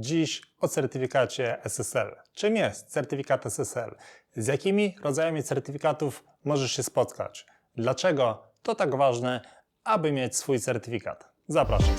Dziś o certyfikacie SSL. Czym jest certyfikat SSL? Z jakimi rodzajami certyfikatów możesz się spotkać? Dlaczego to tak ważne, aby mieć swój certyfikat? Zapraszam.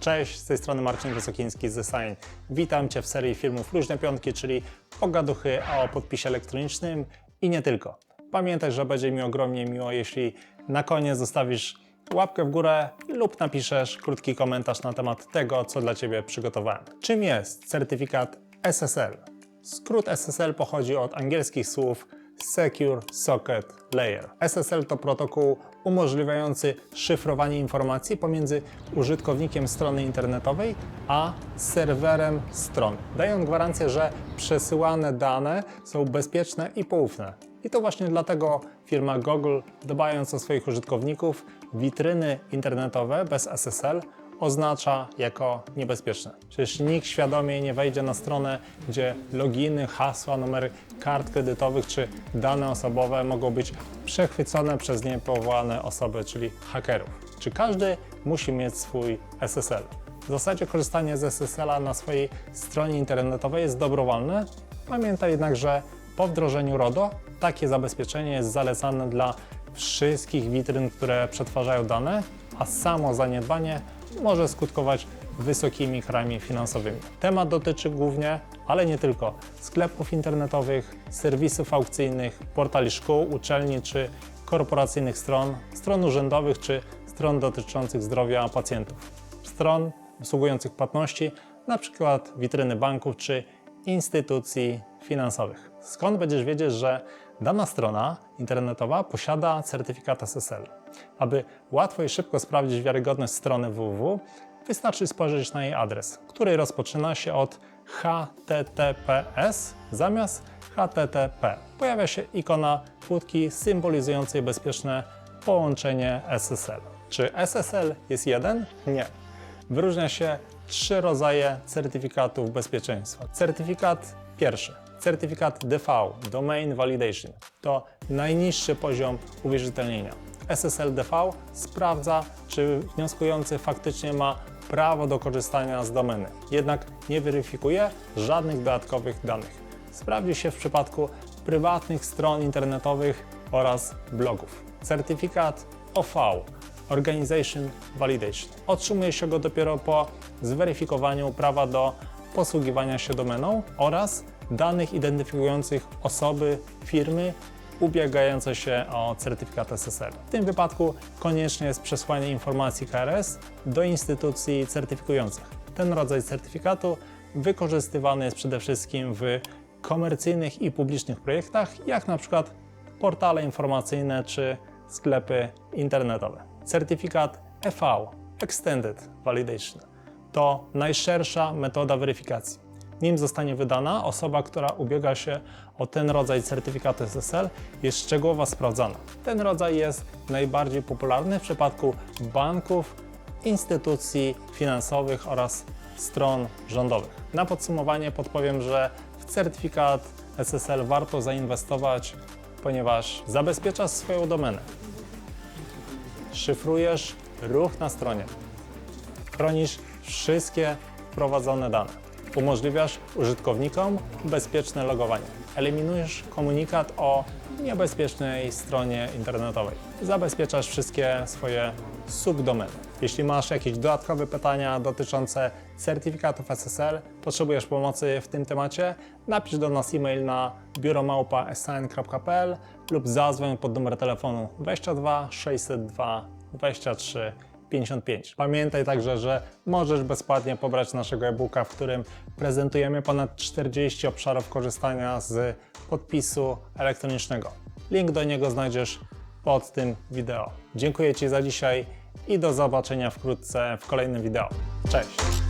Cześć, z tej strony Marcin Wysokiński z Design. Witam Cię w serii filmów Luźne Piątki, czyli pogaduchy o podpisie elektronicznym i nie tylko. Pamiętaj, że będzie mi ogromnie miło, jeśli na koniec zostawisz łapkę w górę lub napiszesz krótki komentarz na temat tego, co dla Ciebie przygotowałem. Czym jest certyfikat SSL? Skrót SSL pochodzi od angielskich słów Secure Socket Layer. SSL to protokół umożliwiający szyfrowanie informacji pomiędzy użytkownikiem strony internetowej a serwerem strony. Daje on gwarancję, że przesyłane dane są bezpieczne i poufne. I to właśnie dlatego firma Google, dbając o swoich użytkowników, witryny internetowe bez SSL oznacza jako niebezpieczne. Przecież nikt świadomie nie wejdzie na stronę, gdzie loginy, hasła, numery kart kredytowych czy dane osobowe mogą być przechwycone przez niepowołane osoby, czyli hakerów. Czy każdy musi mieć swój SSL? W zasadzie korzystanie z SSL-a na swojej stronie internetowej jest dobrowolne. Pamiętaj jednak, że po wdrożeniu RODO takie zabezpieczenie jest zalecane dla wszystkich witryn, które przetwarzają dane, a samo zaniedbanie może skutkować wysokimi karami finansowymi. Temat dotyczy głównie, ale nie tylko, sklepów internetowych, serwisów aukcyjnych, portali szkół, uczelni czy korporacyjnych stron, stron urzędowych czy stron dotyczących zdrowia pacjentów, stron obsługujących płatności, przykład witryny banków czy instytucji finansowych. Skąd będziesz wiedzieć, że dana strona internetowa posiada certyfikat SSL? Aby łatwo i szybko sprawdzić wiarygodność strony www, wystarczy spojrzeć na jej adres, który rozpoczyna się od HTTPS zamiast HTTP. Pojawia się ikona kłódki symbolizującej bezpieczne połączenie SSL. Czy SSL jest jeden? Nie. Wyróżnia się trzy rodzaje certyfikatów bezpieczeństwa. Certyfikat pierwszy. Certyfikat DV, Domain Validation, to najniższy poziom uwierzytelnienia. SSL DV sprawdza, czy wnioskujący faktycznie ma prawo do korzystania z domeny, jednak nie weryfikuje żadnych dodatkowych danych. Sprawdzi się w przypadku prywatnych stron internetowych oraz blogów. Certyfikat OV, Organization Validation. Otrzymuje się go dopiero po zweryfikowaniu prawa do posługiwania się domeną oraz danych identyfikujących osoby, firmy ubiegające się o certyfikat SSL. W tym wypadku konieczne jest przesłanie informacji KRS do instytucji certyfikujących. Ten rodzaj certyfikatu wykorzystywany jest przede wszystkim w komercyjnych i publicznych projektach, jak na przykład portale informacyjne czy sklepy internetowe. Certyfikat EV Extended Validation to najszersza metoda weryfikacji. Nim zostanie wydana, osoba, która ubiega się o ten rodzaj certyfikatu SSL jest szczegółowo sprawdzana. Ten rodzaj jest najbardziej popularny w przypadku banków, instytucji finansowych oraz stron rządowych. Na podsumowanie podpowiem, że w certyfikat SSL warto zainwestować, ponieważ zabezpieczasz swoją domenę, szyfrujesz ruch na stronie, chronisz wszystkie wprowadzone dane. Umożliwiasz użytkownikom bezpieczne logowanie. Eliminujesz komunikat o niebezpiecznej stronie internetowej. Zabezpieczasz wszystkie swoje subdomeny. Jeśli masz jakieś dodatkowe pytania dotyczące certyfikatów SSL, potrzebujesz pomocy w tym temacie, napisz do nas e-mail na biuromałpa.sn.pl lub zadzwoń pod numer telefonu 22 602 23 55. Pamiętaj także, że możesz bezpłatnie pobrać naszego e-booka, w którym prezentujemy ponad 40 obszarów korzystania z podpisu elektronicznego. Link do niego znajdziesz pod tym wideo. Dziękuję Ci za dzisiaj i do zobaczenia wkrótce w kolejnym wideo. Cześć!